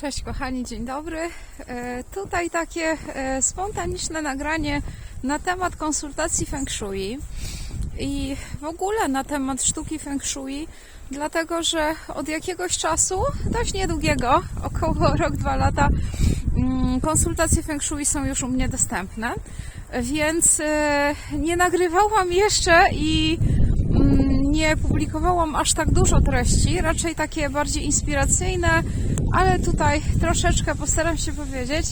Cześć kochani, dzień dobry. E, tutaj takie e, spontaniczne nagranie na temat konsultacji Feng Shui i w ogóle na temat sztuki Feng Shui, dlatego że od jakiegoś czasu, dość niedługiego, około rok, dwa lata, mm, konsultacje Feng Shui są już u mnie dostępne, więc e, nie nagrywałam jeszcze i nie publikowałam aż tak dużo treści, raczej takie bardziej inspiracyjne, ale tutaj troszeczkę postaram się powiedzieć.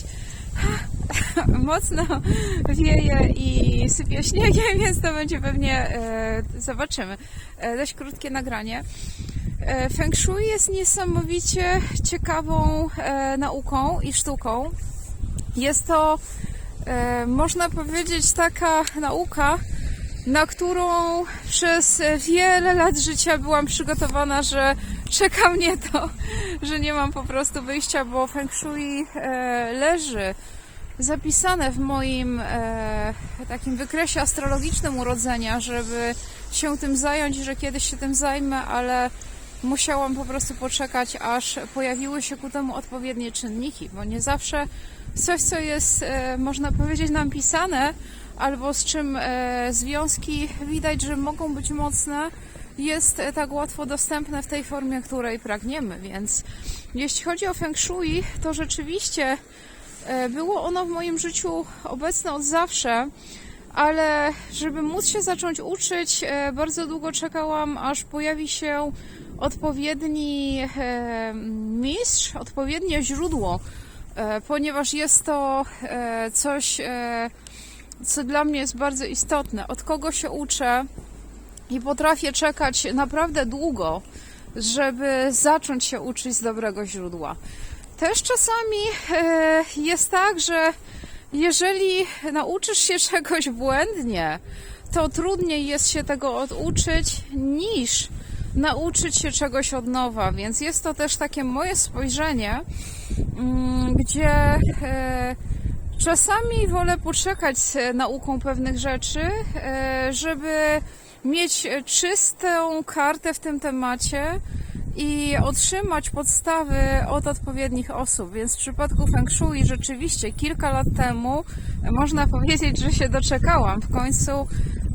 Mocno wieje i sypie śniegiem, więc to będzie pewnie, e, zobaczymy, e, dość krótkie nagranie. E, Feng Shui jest niesamowicie ciekawą nauką i sztuką. Jest to, można powiedzieć, taka nauka, na którą przez wiele lat życia byłam przygotowana, że czeka mnie to, że nie mam po prostu wyjścia, bo Feng Shui e, leży zapisane w moim e, takim wykresie astrologicznym urodzenia, żeby się tym zająć, że kiedyś się tym zajmę, ale musiałam po prostu poczekać, aż pojawiły się ku temu odpowiednie czynniki, bo nie zawsze coś, co jest, e, można powiedzieć, nam pisane, albo z czym e, związki widać, że mogą być mocne, jest e, tak łatwo dostępne w tej formie, której pragniemy. Więc jeśli chodzi o Feng Shui, to rzeczywiście e, było ono w moim życiu obecne od zawsze, ale żeby móc się zacząć uczyć, bardzo długo czekałam, aż pojawi się odpowiedni mistrz, odpowiednie źródło, ponieważ jest to coś, co dla mnie jest bardzo istotne. Od kogo się uczę i potrafię czekać naprawdę długo, żeby zacząć się uczyć z dobrego źródła. Też czasami e, jest tak, że jeżeli nauczysz się czegoś błędnie, to trudniej jest się tego oduczyć niż nauczyć się czegoś od nowa. Więc jest to też takie moje spojrzenie, mm, gdzie e, czasami wolę poczekać z nauką pewnych rzeczy, e, żeby mieć czystą kartę w tym temacie i otrzymać podstawy od odpowiednich osób. Więc w przypadku Feng Shui rzeczywiście kilka lat temu można powiedzieć, że się doczekałam. W końcu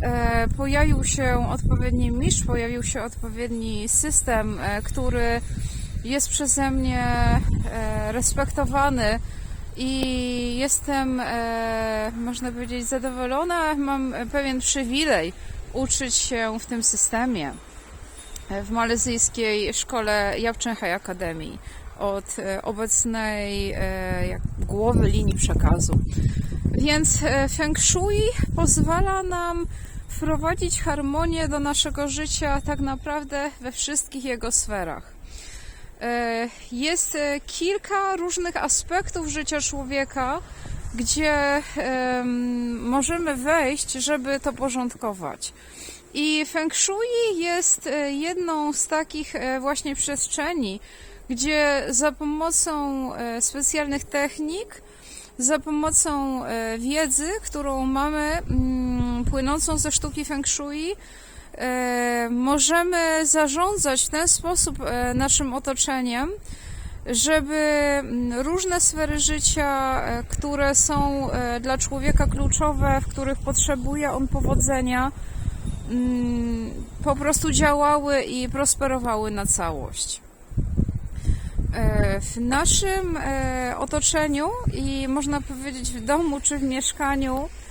e, pojawił się odpowiedni mistrz, pojawił się odpowiedni system, e, który jest przeze mnie e, respektowany i jestem, e, można powiedzieć, zadowolona. Mam pewien przywilej uczyć się w tym systemie w malezyjskiej szkole Yawchenhai Akademii od e, obecnej e, jak głowy linii przekazu. Więc e, Feng Shui pozwala nam wprowadzić harmonię do naszego życia tak naprawdę we wszystkich jego sferach. E, Jest e, kilka różnych aspektów życia człowieka, gdzie em, możemy wejść, żeby to porządkować. I Feng Shui jest e, jedną z takich właśnie przestrzeni, gdzie za pomocą specjalnych technik, za pomocą wiedzy, którą mamy mm, płynącą ze sztuki Feng Shui, możemy zarządzać w ten sposób e, naszym otoczeniem, żeby mm, różne sfery życia, e, które są e, dla człowieka kluczowe, w których potrzebuje on powodzenia, mm, po prostu działały i prosperowały na całość. E, W naszym e, otoczeniu i można powiedzieć w domu czy w mieszkaniu, e,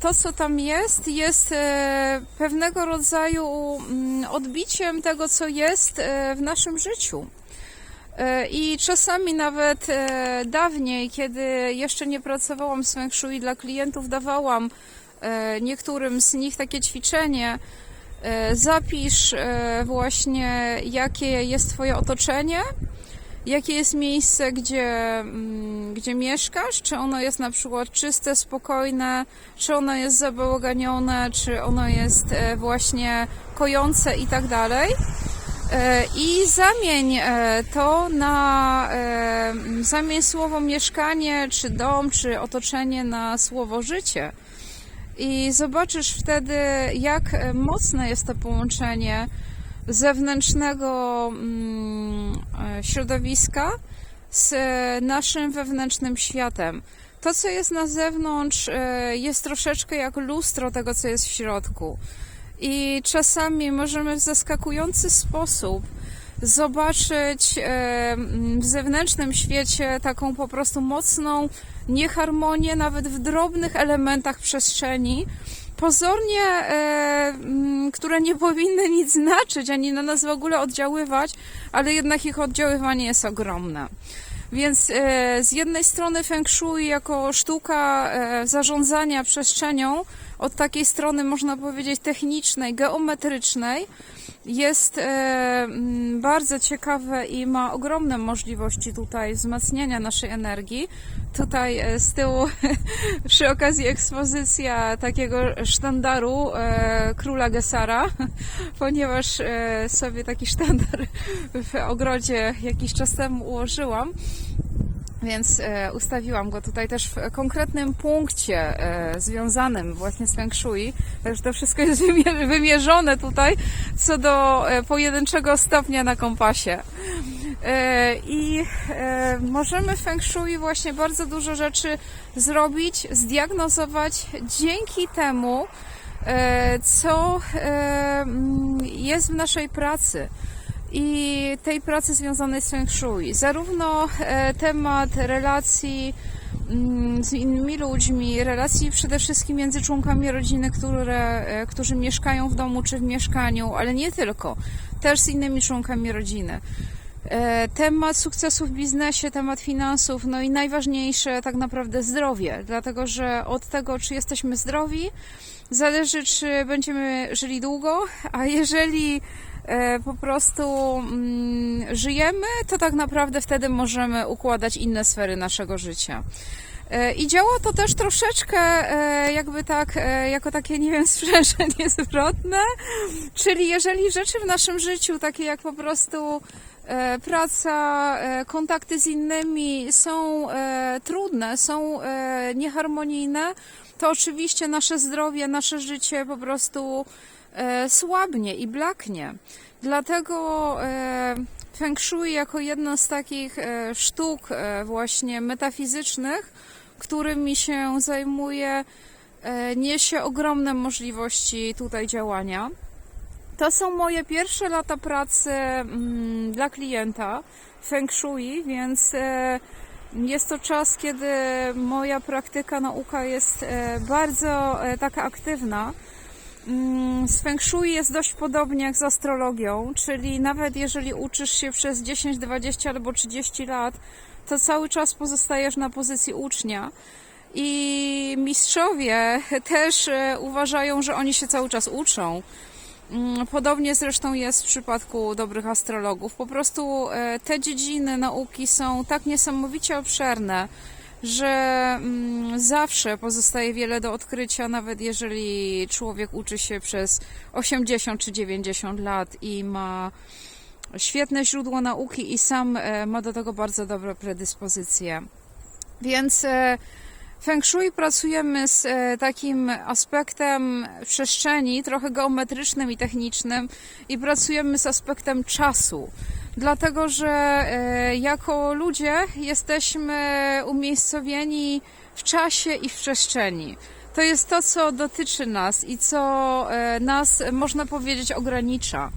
to co tam jest, jest e, pewnego rodzaju mm, odbiciem tego, co jest e, w naszym życiu. E, I czasami nawet e, dawniej, kiedy jeszcze nie pracowałam z Feng Shui dla klientów, dawałam e, niektórym z nich takie ćwiczenie. E, Zapisz e, właśnie, jakie jest Twoje otoczenie, jakie jest miejsce, gdzie, mm, gdzie mieszkasz, czy ono jest na przykład czyste, spokojne, czy ono jest zabałaganione, czy ono jest e, właśnie kojące i tak dalej. E, I zamień e, to na e, zamień słowo mieszkanie, czy dom, czy otoczenie na słowo życie. I zobaczysz wtedy, jak mocne jest to połączenie zewnętrznego mm, e, środowiska z e, naszym wewnętrznym światem. To, co jest na zewnątrz, e, jest troszeczkę jak lustro tego, co jest w środku. I czasami możemy w zaskakujący sposób zobaczyć e, m, w zewnętrznym świecie taką po prostu mocną nieharmonię, nawet w drobnych elementach przestrzeni, pozornie, e, które nie powinny nic znaczyć, ani na nas w ogóle oddziaływać, ale jednak ich oddziaływanie jest ogromne. Więc e, z jednej strony Feng Shui jako sztuka e, zarządzania przestrzenią, od takiej strony można powiedzieć technicznej, geometrycznej, jest e, mm, bardzo ciekawe i ma ogromne możliwości tutaj wzmacniania naszej energii. Tutaj e, z tyłu przy okazji ekspozycja takiego sztandaru e, króla Gesara, ponieważ sobie taki sztandar w ogrodzie jakiś czas temu ułożyłam. Więc e, ustawiłam go tutaj też w konkretnym punkcie e, związanym właśnie z Feng Shui. Także to wszystko jest wymie- wymierzone tutaj co do e, pojedynczego stopnia na kompasie. I możemy w Feng Shui właśnie bardzo dużo rzeczy zrobić, zdiagnozować dzięki temu, co jest w naszej pracy i tej pracy związanej z Feng Shui. Zarówno e, temat relacji mm, z innymi ludźmi, relacji przede wszystkim między członkami rodziny, które, e, którzy mieszkają w domu czy w mieszkaniu, ale nie tylko, też z innymi członkami rodziny. E, Temat sukcesu w biznesie, temat finansów, no i najważniejsze tak naprawdę zdrowie, dlatego że od tego, czy jesteśmy zdrowi, zależy, czy będziemy żyli długo, a jeżeli po prostu mm, żyjemy, to tak naprawdę wtedy możemy układać inne sfery naszego życia. E, I działa to też troszeczkę e, jakby tak, e, jako takie, nie wiem, sprzężenie zwrotne, czyli jeżeli rzeczy w naszym życiu, takie jak po prostu e, praca, e, kontakty z innymi są e, trudne, są e, nieharmonijne, to oczywiście nasze zdrowie, nasze życie po prostu e, słabnie i blaknie. Dlatego e, Feng Shui jako jedna z takich e, sztuk e, właśnie metafizycznych, którymi się zajmuję, e, niesie ogromne możliwości tutaj działania. To są moje pierwsze lata pracy mm, dla klienta Feng Shui, więc e, jest to czas, kiedy moja praktyka, nauka jest e, bardzo e, taka aktywna. Mm, Z Feng Shui jest dość podobnie jak z astrologią, czyli nawet jeżeli uczysz się przez 10, 20 albo 30 lat, to cały czas pozostajesz na pozycji ucznia. I mistrzowie też e, uważają, że oni się cały czas uczą. Mm, Podobnie zresztą jest w przypadku dobrych astrologów. Po prostu e, te dziedziny nauki są tak niesamowicie obszerne, że mm, zawsze pozostaje wiele do odkrycia, nawet jeżeli człowiek uczy się przez 80 czy 90 lat i ma świetne źródło nauki i sam e, ma do tego bardzo dobre predyspozycje. Więc e, Feng Shui pracujemy z e, takim aspektem przestrzeni, trochę geometrycznym i technicznym, i pracujemy z aspektem czasu. Dlatego, że e, jako ludzie jesteśmy umiejscowieni w czasie i w przestrzeni. To jest to, co dotyczy nas i co e, nas, można powiedzieć, ogranicza.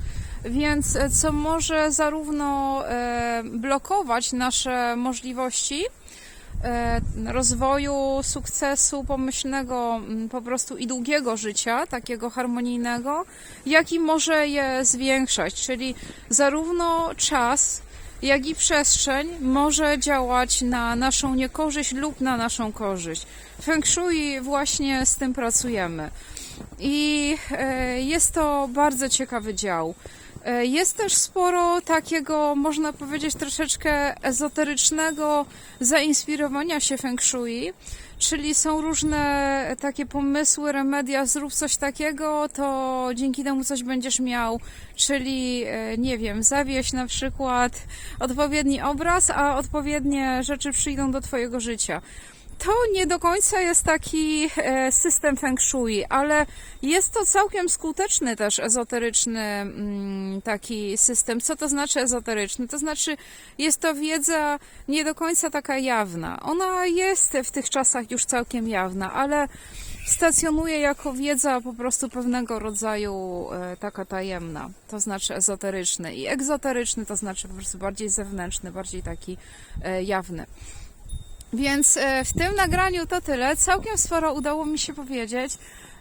Więc co może zarówno blokować nasze możliwości, rozwoju, sukcesu pomyślnego m, po prostu i długiego życia, takiego harmonijnego, jak i może je zwiększać, czyli zarówno czas, jak i przestrzeń może działać na naszą niekorzyść lub na naszą korzyść. W Feng Shui właśnie z tym pracujemy. I e, jest to bardzo ciekawy dział. E, Jest też sporo takiego, można powiedzieć, troszeczkę ezoterycznego zainspirowania się Feng Shui, czyli są różne takie pomysły, remedia, zrób coś takiego, to dzięki temu coś będziesz miał, czyli e, nie wiem, zawieś na przykład odpowiedni obraz, a odpowiednie rzeczy przyjdą do Twojego życia. To nie do końca jest taki e, system feng shui, ale jest to całkiem skuteczny też ezoteryczny mm, taki system. Co to znaczy ezoteryczny? To znaczy jest to wiedza nie do końca taka jawna. Ona jest w tych czasach już całkiem jawna, ale stacjonuje jako wiedza po prostu pewnego rodzaju e, taka tajemna, to znaczy ezoteryczny i egzoteryczny, to znaczy po prostu bardziej zewnętrzny, bardziej taki e, jawny. Więc e, w tym nagraniu to tyle. Całkiem sporo udało mi się powiedzieć.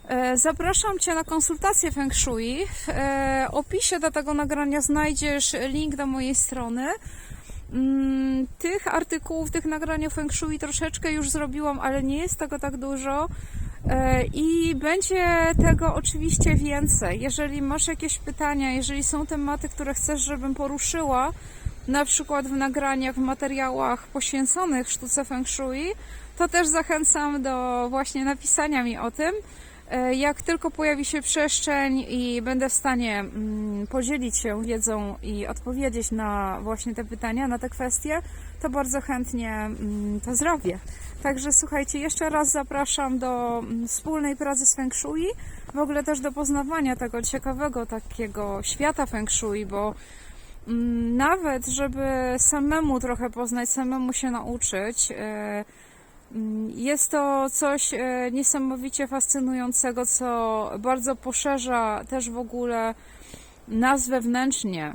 E, Zapraszam Cię na konsultację Feng Shui. W e, opisie do tego nagrania znajdziesz link do mojej strony. Mm, Tych artykułów, tych nagrań o Feng Shui troszeczkę już zrobiłam, ale nie jest tego tak dużo. I będzie tego oczywiście więcej. Jeżeli masz jakieś pytania, jeżeli są tematy, które chcesz, żebym poruszyła, na przykład w nagraniach, w materiałach poświęconych sztuce Feng Shui, to też zachęcam do właśnie napisania mi o tym. E, Jak tylko pojawi się przestrzeń i będę w stanie mm, podzielić się wiedzą i odpowiedzieć na właśnie te pytania, na te kwestie, to bardzo chętnie mm, to zrobię. Także słuchajcie, jeszcze raz zapraszam do mm, wspólnej pracy z Feng Shui, w ogóle też do poznawania tego ciekawego takiego świata Feng Shui, bo nawet żeby samemu trochę poznać, samemu się nauczyć, e, jest to coś e, niesamowicie fascynującego, co bardzo poszerza też w ogóle nas wewnętrznie,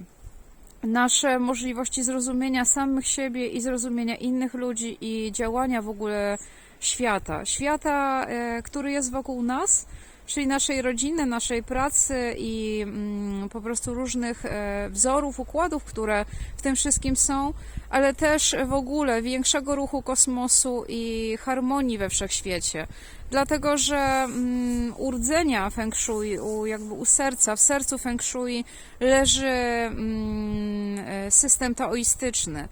nasze możliwości zrozumienia samych siebie i zrozumienia innych ludzi i działania w ogóle świata. Świata, e, który jest wokół nas, czyli naszej rodziny, naszej pracy i mm, po prostu różnych e, wzorów, układów, które w tym wszystkim są, ale też w ogóle większego ruchu kosmosu i harmonii we wszechświecie. Dlatego, że mm, u rdzenia feng shui, jakby u serca, w sercu feng shui leży mm, e, system taoistyczny.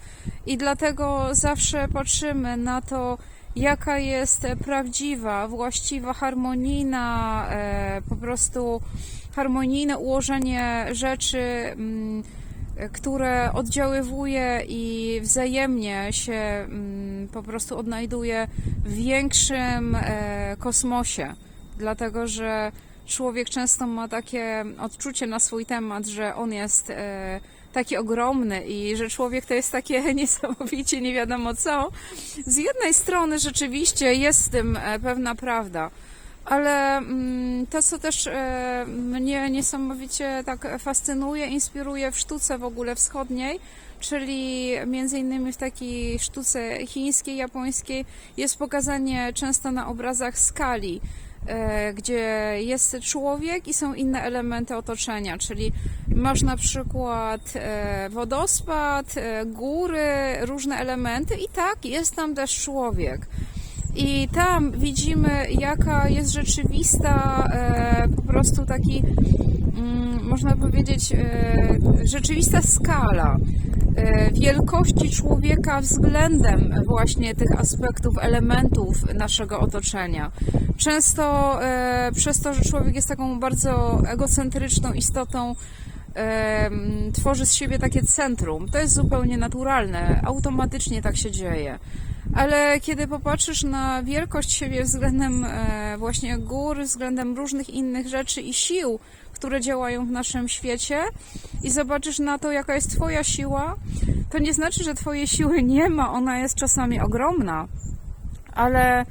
I dlatego zawsze patrzymy na to, jaka jest prawdziwa, właściwa, harmonijna, e, po prostu harmonijne ułożenie rzeczy, mm, które oddziaływuje i wzajemnie się mm, po prostu odnajduje w większym e, kosmosie. Dlatego, że człowiek często ma takie odczucie na swój temat, że on jest e, taki ogromny i że człowiek to jest takie niesamowicie nie wiadomo co. Z jednej strony rzeczywiście jest w tym e, pewna prawda, ale mm, to, co też e, mnie niesamowicie tak fascynuje, inspiruje w sztuce w ogóle wschodniej, czyli między innymi w takiej sztuce chińskiej, japońskiej, jest pokazanie często na obrazach skali gdzie jest człowiek i są inne elementy otoczenia, czyli masz na przykład e, wodospad, e, góry, różne elementy i tak, jest tam też człowiek. I tam widzimy, jaka jest rzeczywista, e, po prostu taki, mm, można powiedzieć, e, rzeczywista skala e, wielkości człowieka względem właśnie tych aspektów, elementów naszego otoczenia. Często e, przez to, że człowiek jest taką bardzo egocentryczną istotą, tworzy z siebie takie centrum. To jest zupełnie naturalne, automatycznie tak się dzieje. Ale kiedy popatrzysz na wielkość siebie względem e, właśnie gór, względem różnych innych rzeczy i sił, które działają w naszym świecie, i zobaczysz na to, jaka jest Twoja siła, to nie znaczy, że Twojej siły nie ma, ona jest czasami ogromna, ale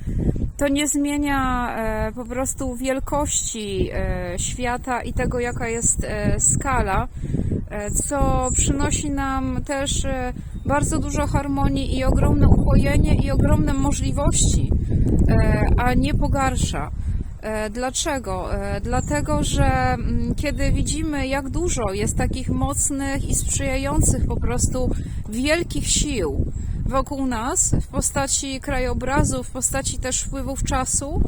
to nie zmienia e, po prostu wielkości e, świata i tego, jaka jest e, skala, co przynosi nam też bardzo dużo harmonii i ogromne upojenie i ogromne możliwości, a nie pogarsza. Dlaczego? Dlatego, że mm, kiedy widzimy, jak dużo jest takich mocnych i sprzyjających po prostu wielkich sił wokół nas w postaci krajobrazu, w postaci też wpływów czasu,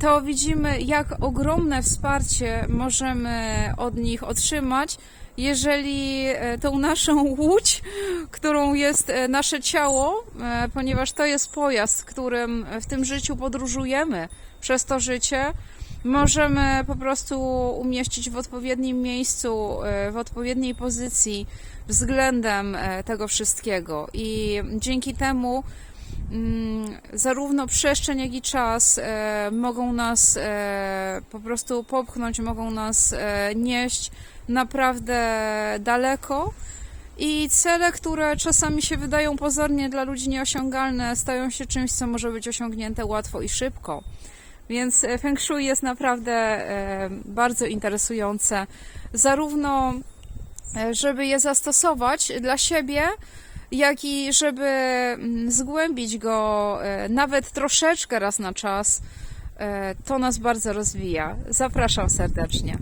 to widzimy, jak ogromne wsparcie możemy od nich otrzymać, jeżeli e, tą naszą łódź, którą jest e, nasze ciało, e, ponieważ to jest pojazd, którym w tym życiu podróżujemy przez to życie, możemy po prostu umieścić w odpowiednim miejscu, e, w odpowiedniej pozycji względem e, tego wszystkiego. I dzięki temu mm, zarówno przestrzeń, jak i czas e, mogą nas po prostu popchnąć, mogą nas nieść naprawdę daleko. I cele, które czasami się wydają pozornie dla ludzi nieosiągalne, stają się czymś, co może być osiągnięte łatwo i szybko. Więc e, Feng Shui jest naprawdę e, bardzo interesujące, zarówno e, żeby je zastosować dla siebie, jak i żeby mm, zgłębić go nawet troszeczkę raz na czas. To nas bardzo rozwija. Zapraszam serdecznie.